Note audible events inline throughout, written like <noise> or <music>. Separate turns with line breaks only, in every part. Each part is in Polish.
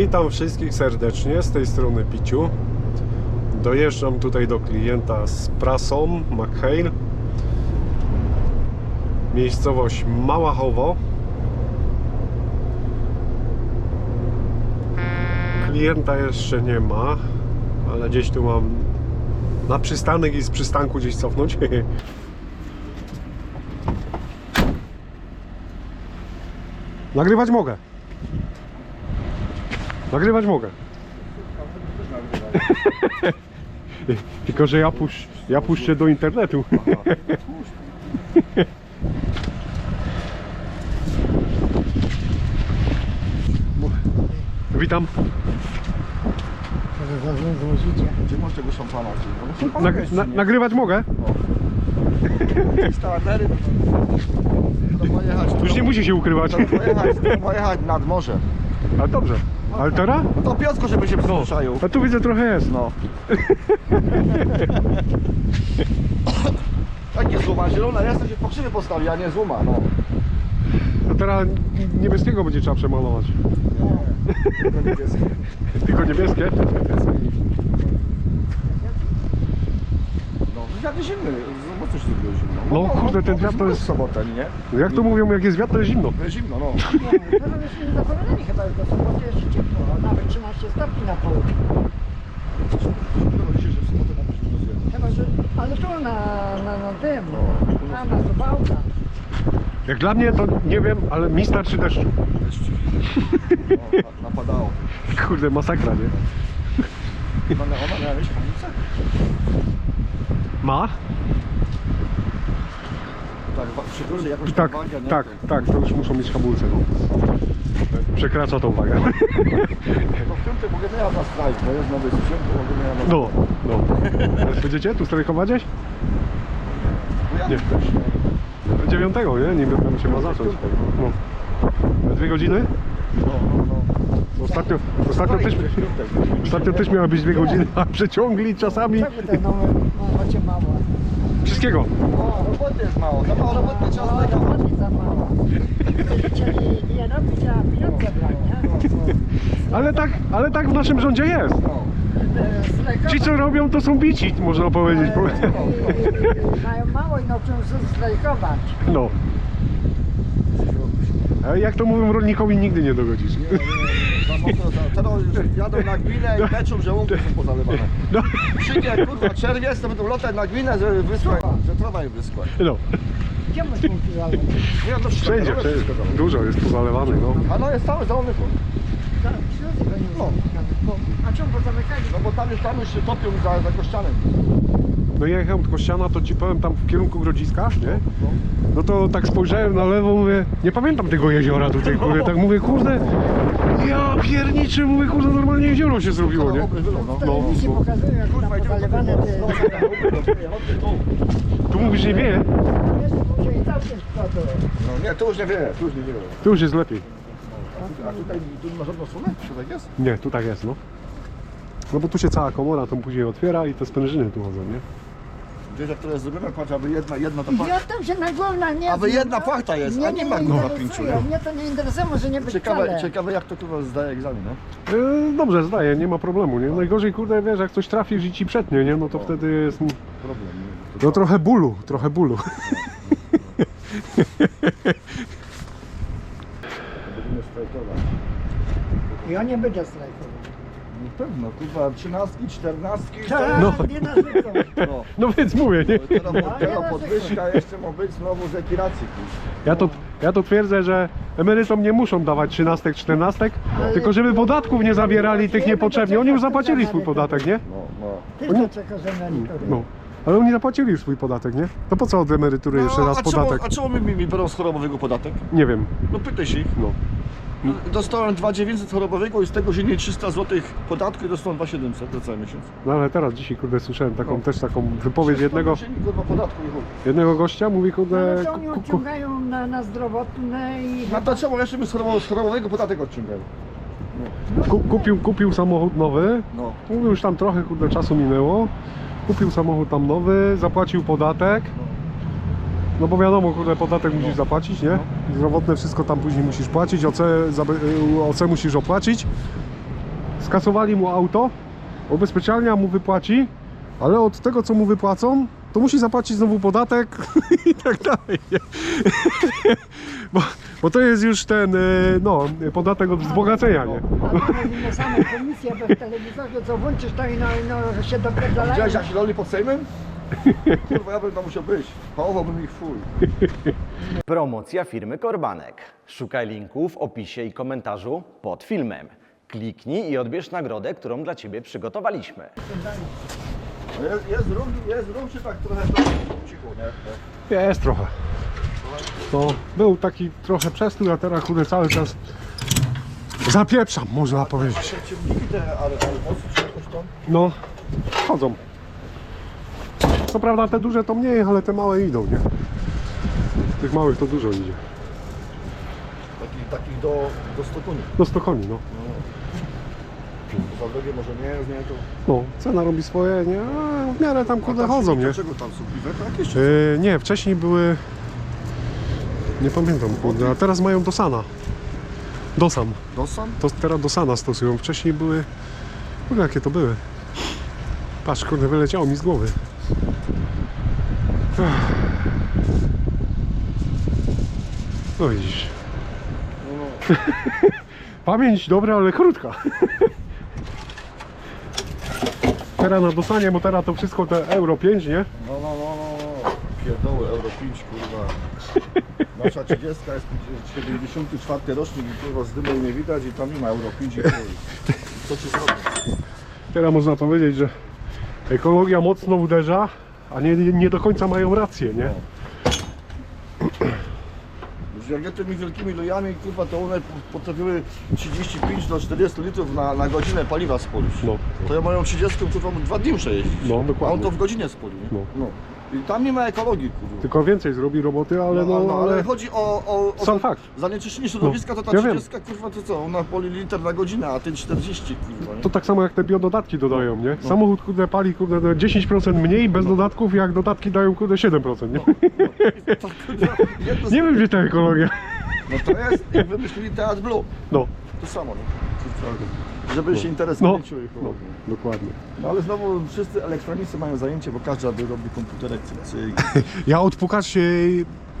Witam wszystkich serdecznie z tej strony Piciu. Dojeżdżam tutaj do klienta z prasą McHale. Miejscowość Małachowo. Klienta jeszcze nie ma, ale gdzieś tu mam na przystanek i z przystanku gdzieś cofnąć. <laughs> Nagrywać mogę. Nagrywać mogę. <laughs> Tylko, że ja, pusz, ja puszczę do internetu. <laughs> Witam.
Gdzie masz tego szampana?
Na, nagrywać mogę?
Startery, to ma jechać.
Już nie musi się ukrywać.
To ma jechać, to ma jechać nad morze.
Ale dobrze. Ale teraz?
No to Piotrko, żeby się przesłyszają.
A tu widzę trochę jest.
No. <laughs> Tak nie zuma, zielona jest, to się pokrzywy postawi, a nie zuma, no.
A teraz niebieskiego będzie trzeba przemalować. <laughs>
Tylko niebieskie.
Tylko niebieskie?
No, wiatr zimny, mocno się zrobiło zimno.
No, kurde, ten wiatr to jest-
sobotę, nie?
No jak to mówią, jak jest wiatr, to jest zimno.
To jest zimno, no.
Teraz jest zapowiadanie chyba już do soboty jeszcze ciepło, a nawet 13 stopni na południu.
Chyba dzisiaj, że w sobotę na pewno nie.
Chyba, że, ale tu na, na, na tym, a na Suwałka.
Jak dla mnie to nie wiem, ale mi starczy deszczu.
Deszcz. <laughs> No, na- napadało.
Kurde, masakra, nie?
Ona, ona miała mieć hamulce?
Ma?
Tak, wa- przy górze jakoś
Tak,
wagę, nie?
tak, tak, to już muszą mieć hamulce, no. Przekracza tą wagę. <laughs>
To w piątek mogę miała na strajk, bo jest nowy sprzęt, to mogę miała na
No, no. Będziecie tu strajkować gdzieś?
Ja
nie.
też, nie?
Dziewiątego, nie? Niby tam się ma zacząć. No. Dwie godziny?
No, no, no.
Ostatnio, ostatnio, też, ostatnio też miała być dwie godziny, a przeciągli czasami
Tak no, macie mało.
wszystkiego.
O, roboty jest mało, za mało roboty trzeba
No, roboty za mało. Chcieli nie robić, a pieniądze brać, nie?
Ale tak, ale tak w naszym rządzie jest.
No.
Ci co robią to są bici, można powiedzieć.
E, Mają mało i nauczą się strajkować.
No. A jak to mówią rolnikowi nigdy nie dogodzisz.
Nie, nie, nie, za mocno, za- teraz już jadą na gminę i meczą, że łąki są pozalewane.
No,
Przyjdzie kurwa czerwiec, to będą latać na gminę, że wyschła, że trawa im wyschła.
no.
Gdzie masz punkty zalane?
Nie, no
Wszędzie, wszędzie. Dużo jest pozalewane, no.
A no jest cały zalony.
Tak, będzie
No.
Bo- A czemu pozamykali?
No bo tam już, tam już się topią za, za kościanem.
No jechałem od Kościana, to ci powiem tam w kierunku Grodziska, nie?
No.
No to tak spojrzałem na lewo, mówię, nie pamiętam tego jeziora tutaj, kurde, tak mówię, kurde, ja pierniczy, mówię, kurde, normalnie jezioro się zrobiło, nie?
No.
No.
te...
Tu mówisz, nie wie.
No nie, tu już nie wie, tu już nie wie.
tu już jest lepiej.
A tutaj tu nie ma żadną sumę? Czy tak jest?
Nie, tu tak jest, no. No bo tu się cała komora tam później otwiera i te sprężyny tu chodzą, nie?
Gdzieś jak to jest zrobione, patrz, aby jedna, jedna to
I
płachta.
ja tam się na głowę nie
Aby jedna płachta jest, a nie ma głowa
interesuje.
pięciu, nie?
Mnie to nie interesuje, może nie być
Ciekawe,
wcale.
ciekawe jak to kurwa zdaje egzamin, no?
Yy, dobrze, zdaję, nie ma problemu, nie? Najgorzej, kurde, wiesz, jak coś trafisz i ci przetnie, nie? No to wtedy jest,
Problem, nie?
no trochę bólu, trochę bólu.
Będziemy strajkować.
Ja nie będę strajkował.
No pewno, kurwa, trzynastki, czternastki,
Tak,
No.
nie narzekam.
no.
No więc mówię, nie?
Teraz, teraz podwyżka jeszcze ma być znowu z ekiracji, kurwa.
Ja to, ja to twierdzę, że emerytom nie muszą dawać trzynastek, czternastek, tylko żeby podatków nie zabierali tych niepotrzebnie. Oni już zapłacili swój podatek, nie?
No, no.
Ty
Oni-
to czekasz emerytury.
No. Ale oni zapłacili już swój podatek, nie? To po co od emerytury jeszcze raz
No, a czemu,
podatek?
a czemu mi, mi, mi biorą z chorobowego podatek?
Nie wiem,
No pytaj się ich.
no.
Dostałem 2900 chorobowego i z tego dziennie 300 zł podatku i dostałem 2700 za cały miesiąc.
No ale teraz dzisiaj, kurde, słyszałem taką
No.
też taką wypowiedź jednego,
kurwa, podatku i chuj.
jednego gościa, mówi,
No,
kurde,
to oni
ku, ku,
odciągają na, na zdrowotne i...
No to czemu jeszcze mi z chorobo- z chorobowego podatek odciągają?
ku, kupił, kupił samochód nowy,
No.
mówił, już tam trochę, kurde, czasu minęło, kupił samochód tam nowy, zapłacił podatek, no bo wiadomo, kurde, podatek musisz zapłacić, nie? Zdrowotne wszystko tam później musisz płacić, OC, y, OC musisz opłacić. skasowali mu auto, ubezpieczalnia mu wypłaci, ale od tego co mu wypłacą, to musi zapłacić znowu podatek <laughs> i tak dalej. nie? <laughs> Bo, bo to jest już ten, e, no, podatek od wzbogacenia, nie?
Na same komisje we w telewizorze, co włączysz to i no, no się dopierdalają.
Widziałeś jak się loli pod Sejmem? Kurwa, ja bym tam musiał być. Pałowałbym ich fuj.
Promocja firmy Korbanek. Szukaj linku w opisie i komentarzu pod filmem. Kliknij i odbierz nagrodę, którą dla Ciebie przygotowaliśmy.
Jest, jest rum, jest rum, czy tak trochę to cicho, nie?
Jest trochę. No, był taki trochę przestój, a teraz kurde cały czas zapieprzam, można powiedzieć.
Ciągniki te, ale, ale mocno czy jakoś tam?
No, chodzą. Co prawda te duże to mniej, ale te małe idą, nie? Tych małych to dużo idzie.
Takich, takich do, do 100 koni.
Do 100 koni, no.
Za drogie może nie jest, nie? To...
No, cena robi swoje, nie? A w miarę tam kurde chodzą, nie?
Dlaczego tam są piweta jakieś?
Yy, nie, wcześniej były... Nie pamiętam, kurde, a teraz mają Dosana. Dosan.
Dosan?
To teraz Dosana stosują. Wcześniej były... Kurde, jakie to były? Patrz, kurde, wyleciało mi z głowy. No widzisz. <laughs> Pamięć dobra, ale krótka. Teraz na Dosanie, bo teraz to wszystko te Euro 5, nie?
No, no, no, no. Pierdoły, Euro 5, kurwa. Nasza 30 jest 74 rocznik i kurwa z dymem nie widać i tam nie ma Euro 5 i. Co ci zrobić?
Teraz można powiedzieć, że ekologia mocno uderza, a nie, nie do końca mają rację, nie?
Jak ja tymi wielkimi lojami, kurwa, to one potrafiły 35 do 40 litrów na, na godzinę paliwa spolić.
No.
To ja moją 30 kurwa dwa dni muszę jeździć.
No,
A on
dokładnie.
to w godzinę spoli. nie?
No.
No. I tam nie ma ekologii, kurwa.
Tylko więcej zrobi roboty, ale no,
no, ale
ale...
chodzi o, o, o
Sam
to
fakt.
zanieczyszczenie środowiska, to ta
ja wiem.
30 kurwa to co, ona poli liter na godzinę, a ten 40 kurwa, nie?
To tak samo jak te biododatki dodają, nie? Samochód kurde pali kurde no 10% mniej bez dodatków, jak dodatki dają kurde 7%, nie?
To, kurwa, jedno z- <laughs>
Nie wiem gdzie ta ekologia.
No to jest, jak wymyślili Teatr Blue,
No,
to samo, nie? Żeby się interes
no,
i
no, dokładnie.
No ale znowu wszyscy elektronicy mają zajęcie, bo każdy robi komputerek, cyk, cyk. <laughs>
Ja odpukać się...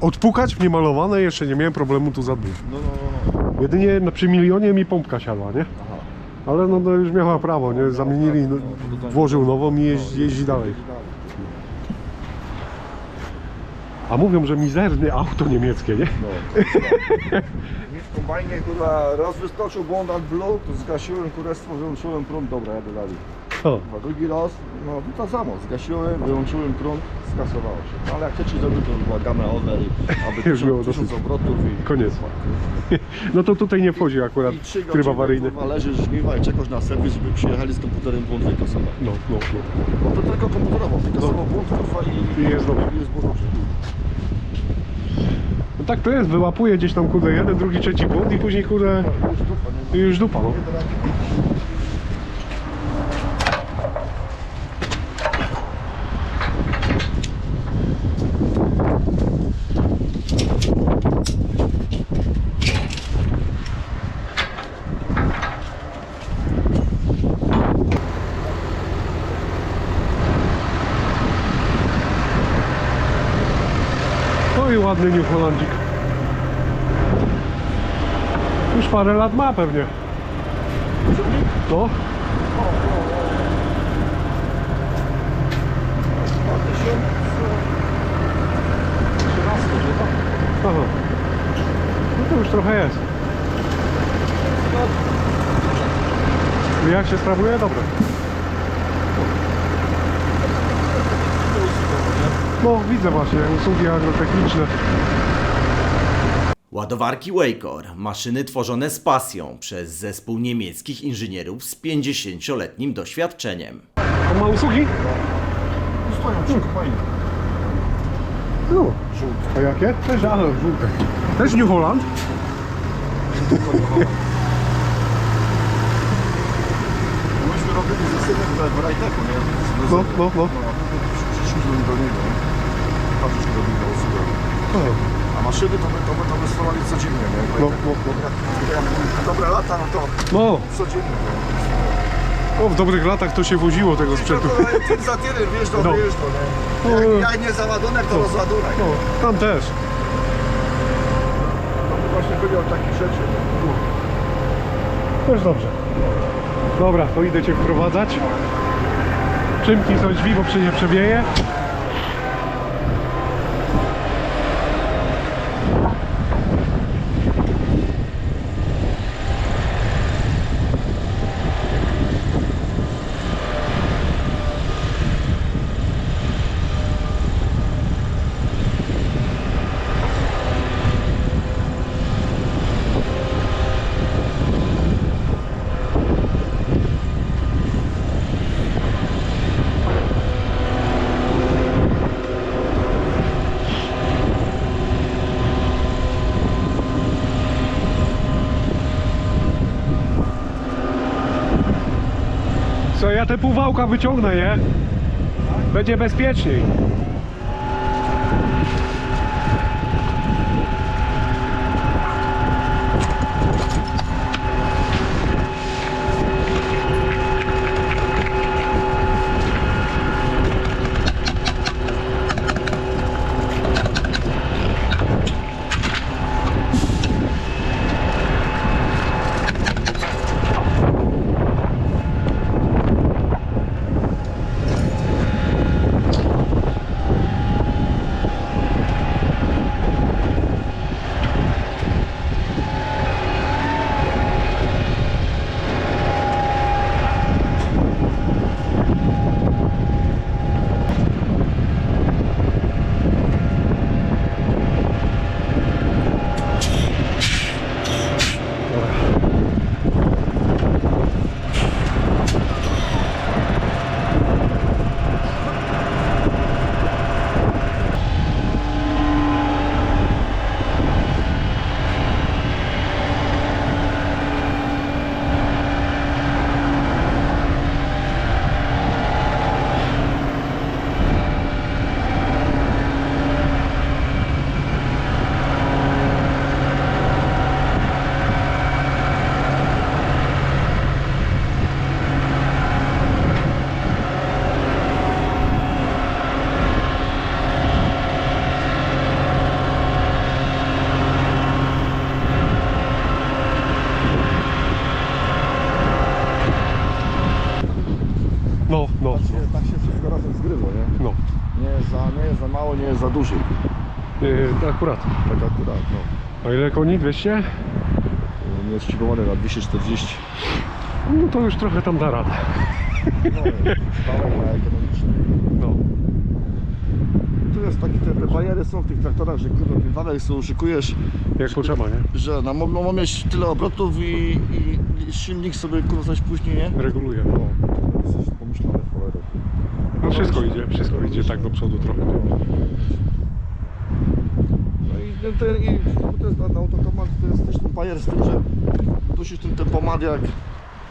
Odpukać w niemalowane jeszcze nie miałem problemu tu zadbać.
No, no, no, no.
Jedynie no, przy milionie mi pompka siadła, nie?
Aha.
Ale no to już miała prawo, nie? Zamienili, no, włożył nową i jeździ, jeździ dalej. A mówią, że mizerny auto niemieckie, nie?
No. <laughs> Kombajnie kurwa raz wyskoczył błąd od Blue, to zgasiłem kurestwo, wyłączyłem prąd, dobra, jadę dalej.
O,
Kurwa, drugi raz, no to to samo, zgasiłem, wyłączyłem prąd, skasowało się. No ale jak chcecie zrobić, to była gama over, i aby <laughs>
Już było
tysiąc, tysiąc
dosyć.
obrotów i...
Koniec. <laughs> No to tutaj nie wchodzi akurat
I trzy
tryb
godziny,
awaryjny.
kurwa, leżysz żniwa i czekasz na serwis, żeby przyjechali z komputerem błąd wykasować.
No, no, no.
Bo to tylko komputerowo, wykasował błąd kurwa i...
I jest dobrze.
I jest.
Tak to jest, wyłapuje gdzieś tam kurde jeden, drugi, trzeci błąd i później kurde
Już dupa,
no. No ładny New Hollandzik. Już parę lat ma pewnie.
2013 chyba.
aha. No to już trochę jest. Jak się sprawuje? Dobrze. No, widzę właśnie usługi agrotechniczne.
Ładowarki Wacor, maszyny tworzone z pasją przez zespół niemieckich inżynierów z 50-letnim doświadczeniem.
On ma usługi?
Stoją przy kombajnie.
No. A jakie? Też, ale żółte. Też New Holland?
Myśmy robili ze synem w- w Rajteku, nie? Z- z-
No, no, no.
Przyszliśmy do niego. Patrzysz, robili na usługę. A maszyny to my, to my, to my stosowali codziennie, nie?
No, no, no.
Jak, jak dobre lata, no to
No,
codziennie. Nie?
O, w dobrych latach to się woziło tego sprzętu.
Tym za tyle, wiesz, to
No.
wiesz, to nie.
No.
Jak, jak nie załadunek, to rozładunek.
No, tam też.
Właśnie byli o takich rzeczy.
Też dobrze. Dobra, to idę Cię wprowadzać. Przymknij sobie drzwi, bo przy nie przewieje. Te półwałka wyciągnę, nie? Będzie bezpieczniej. No, no,
Tak się, tak się wszystko razem zgrywa, nie?
no.
Nie jest, za, nie jest za mało, duży.
Yy, akurat.
Tak akurat, no.
A ile koni? 200?
Nie jest szczypowany na 240.
No to już trochę tam da radę.
No, ekonomiczne.
No.
Tu jest taki, te, te bariery są w tych traktorach, że kurwa, dalej sobie uszykujesz,
Jak potrzeba, nie?
że no, mo- ma mieć tyle obrotów i, i, silnik sobie kurwa coś później, nie?
Reguluje.
No, to jest pomyślane w cholerę.
No wszystko idzie, wszystko idzie tak do przodu trochę.
No i ten, ten i to jest na, na autokomat, to jest też ten bajer z tym, że dusisz ten tempomat jak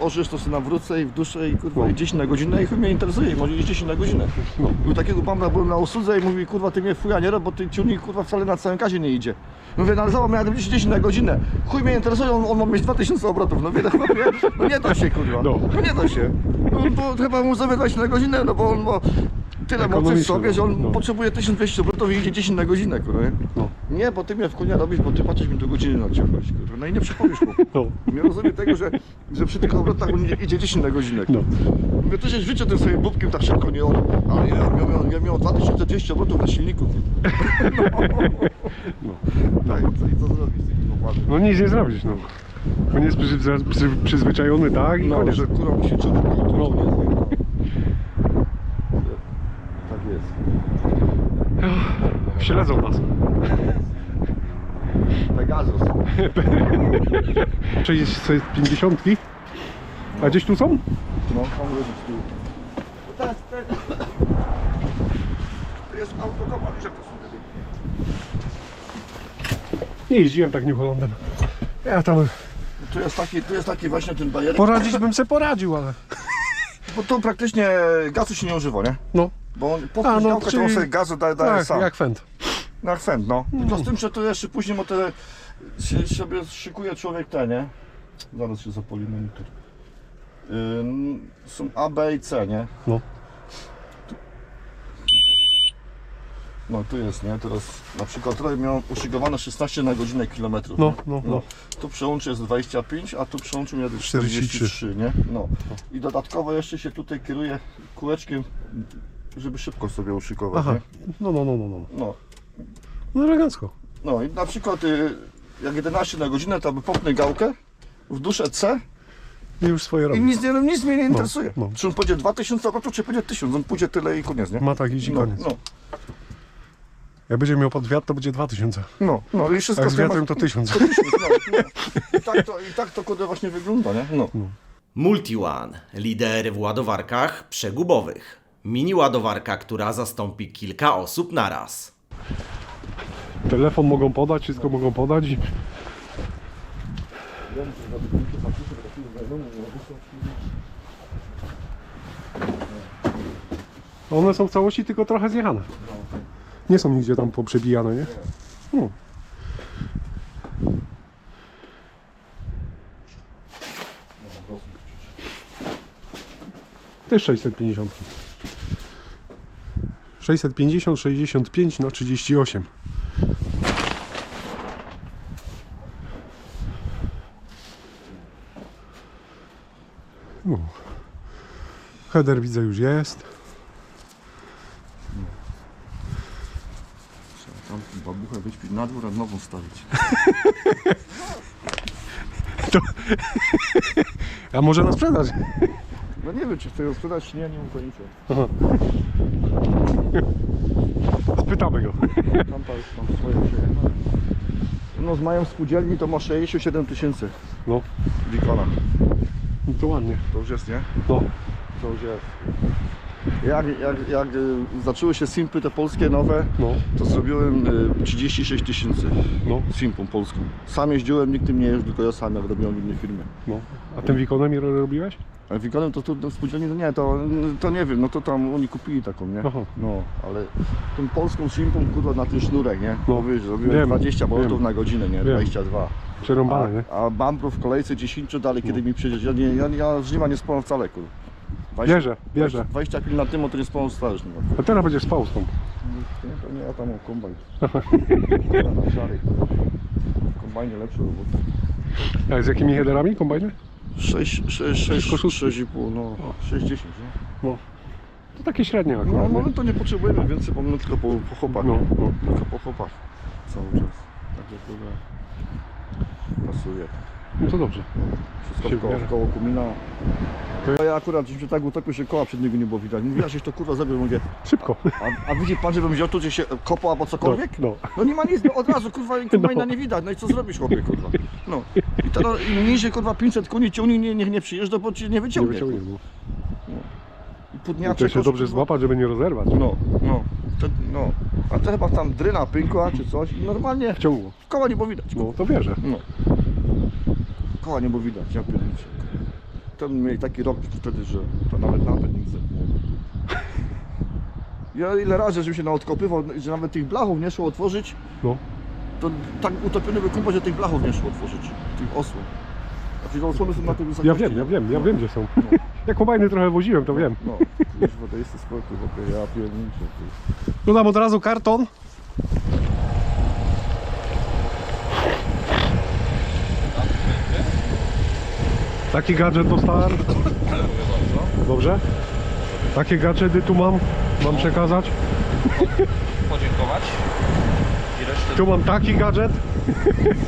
orzesz, to sobie nawrócę i w duszę i kurwa i 10 na godzinę i chuj mnie interesuje, i może iść 10 na godzinę.
No.
Był takiego bamra, byłem na usłudze i mówi, kurwa ty mnie fuja nie rob, bo ty ciągnik kurwa wcale na całym kazie nie idzie. Mówię, no ale zobacz, miałem 10 na godzinę. Chuj mnie interesuje, on, on ma mieć 2000 obrotów. No wiele chłopie, no nie da się kurwa.
No.
No, nie da się. No bo chyba mu sobie 20 na godzinę, no bo on ma tyle mocy w sobie, że on
no.
potrzebuje 1200 obrotów i idzie 10 na godzinę, kurwa.
No.
Nie, bo ty mnie w konia robisz, bo ty patrzysz mi do godziny nadciągać, kurwa. No i nie chłopie.
No.
Nie rozumiem tego, że, że przy tych obrotach on idzie, idzie 10 na godzinę.
No.
Mówię, ty się w życiu tym swoim bubkiem tak szybko nie orał. Ale ja miałem, ja miałem 2200 obrotów na silniku.
No.
Tak, co, i co zrobić z takim popadem?
No nic nie zrobić, no. On jest przyzwy- przy, przyzwyczajony, tak? I
No,
koniec.
że musi czuć, no, to
No.
Tak jest.
Śledzą nas.
Pegasus. <laughs>
650. A gdzieś tu są?
No, tam z tyłu. To jest, to jest, jest że to są
Nie jeździłem tak New Hollandem. Ja tam
Tu jest taki, tu jest taki właśnie ten bajer.
poradzić bym se poradził, ale...
Bo to praktycznie gazu się nie używa, nie?
No,
Bo on po
A, no,
no,
czyli-
on sobie gazu daje, daje
tak,
sam.
jak fent.
Na akwent, no. Tylko z tym, że to jeszcze później, bo te się, sobie szykuje człowiek te, nie? Zaraz się zapali monitor. Ym, są A, B i C, nie?
No.
No tu jest, nie? Teraz na przykład tutaj miałem uszykowane 16 na godzinę kilometrów.
No,
nie?
no, no.
Tu przełączy jest 25, a tu przełączy miał
43,
43, nie? No. I dodatkowo jeszcze się tutaj kieruje kółeczkiem, żeby szybko sobie uszykować,
Aha.
nie?
No, no, no, no, no.
No.
No elegancko.
No i na przykład y, jak 11 na godzinę, to by popnę gałkę w duszę C
I już swoje
i
robi.
nic, nie, nic mnie nie interesuje.
no.
Czy on pójdzie 2000 obrotów, czy pójdzie 1000, on pójdzie tyle i koniec, nie?
Ma tak iść i
No,
koniec.
no,
Jak będzie miał pod wiatr, to będzie 2000.
no, no i wszystko
Jak z wiatrem to 1000.
To 1000, no, no. I tak to, i tak to kurde właśnie wygląda, nie? No.
MultiOne, lider w ładowarkach przegubowych. Mini ładowarka, która zastąpi kilka osób naraz.
Telefon mogą podać, wszystko mogą podać. One są w całości tylko trochę zjechane. Nie są nigdzie tam poprzebijane, nie? No. Też 650. 650, 65, no 38. No. Header widzę już jest.
Tam babuchę wyśpić na dwór, a nową stawić. <laughs>
A może na sprzedaż?
No nie wiem, czy chcę ją sprzedać, czy nie, nie mam pojęcia. <laughs>
Spytamy go. <laughs>
Tam swoje. No z mają spółdzielni to ma 67 tysięcy
No,
Wikona.
no to ładnie.
To już jest, nie?
No,
To już jest. Jak, jak, jak y, zaczęły się simpy te polskie nowe,
no,
to zrobiłem y, 36 tysięcy
no,
simpą polską. Sam jeździłem, nikt tym nie jeździł, tylko ja sam jak robiłem w innej firmie.
no. A tym wikonem robiłeś?
A Wikonem to tu w spółdzielni, no nie, to, to nie wiem, no to tam oni kupili taką, nie?
Aha.
No, ale tą polską simpą, kurwa, na ten sznurek, nie?
No,
No, wiesz, robiłem
wiem,
20 obrotów
wiem.
na godzinę, nie?
Wiem.
22.
Przerąbane, nie?
A, a w kolejce 10 dalej, kiedy mi przyjdziesz. Ja, nie, ja, ja z nima nie spałem wcale, kurwa. 20
Bierze, bierze.
20 chwil na tym, to nie spałem wcale nima.
A teraz będziesz spał z tą.
Nie, to nie, ja tam mam kombajn. <laughs> Kombajnie lepsze roboty.
A z jakimi headerami kombajny?
6, 6, 6,
Wszystko szóstki.
6,5, no. 6,10, nie?
No. To takie średnie
No,
akurat,
no my to nie potrzebujemy więcej, bo my tylko po, po chłopach.
No, no.
Tylko po chłopach. Cały czas. Także kurwa. Pasuje.
No to dobrze.
Wszystko
Się
w koło, w koło komina. To ja akurat żeśmy tak utopił się koła przed niego nie było widać. Mówi, ja żeś to kurwa zrobił, mówię,
Szybko.
a, a widzi pan, żebym wziął tu, gdzie się kopał albo cokolwiek?
No,
No nie ma nic, no od razu kurwa i kombajna
No.
nie widać, no i co zrobisz chłopie kurwa? No. I teraz im niżej kurwa 500 koni ciągnie, nie, nie, nie przyjeżdża, bo cię nie
nie
wyciągnie.
wyciągnie.
kurwa.
No.
I
to się dobrze
kurwa.
złapać, żeby nie rozerwać.
No, no, to, no. A to chyba tam dryna pękła czy coś i normalnie
Wciągło.
koła nie było widać.
No, to wierzę.
No. Koła nie było widać, ja pierniczę. Ten mieli taki rok wtedy, że to nawet nawet nikt zepnął. Ja ile razy, żebym się naodkopywał, że nawet tych blachów nie szło otworzyć,
No.
to tak utopiony był kumpel, że tych blachów nie szło otworzyć, tych osłon. Znaczy te osłony są na tym.
Ja wiem, ja wiem, ja
no.
wiem gdzie są.
No,
Ja kombajny trochę woziłem, to wiem.
no. Kurwa, to jest spokój, bo ja ty.
Dodam od razu karton. Taki gadżet dostałem. Dobrze? Takie gadżety tu mam. Mam przekazać.
podziękować. I resztę
Tu mam taki gadżet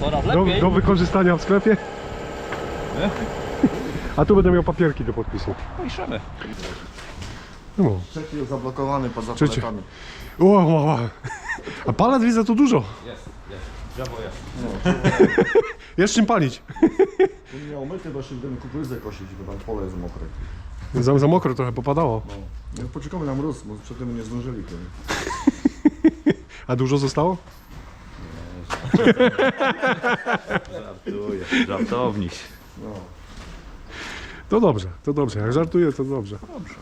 coraz
do,
lepiej.
do wykorzystania w sklepie. A tu będę miał papierki do podpisu.
Piszemy.
No.
Trzeci jest zablokowany poza
Trzeci.
paletami.
O, o, o. A palet widzę tu dużo.
Jest, jest. Jest.
Jest czym palić.
On miał myty, bo jeszcze będziemy kukurydzę kosić, bo tam pole jest mokre.
Za, za mokro trochę popadało.
No. Poczekamy na mróz, bo przedtem nie zdążyli. To. <laughs>
A dużo zostało?
Żartuję. Żartowniś.
No.
To dobrze, to dobrze. Jak żartuję, to dobrze.
Dobrze.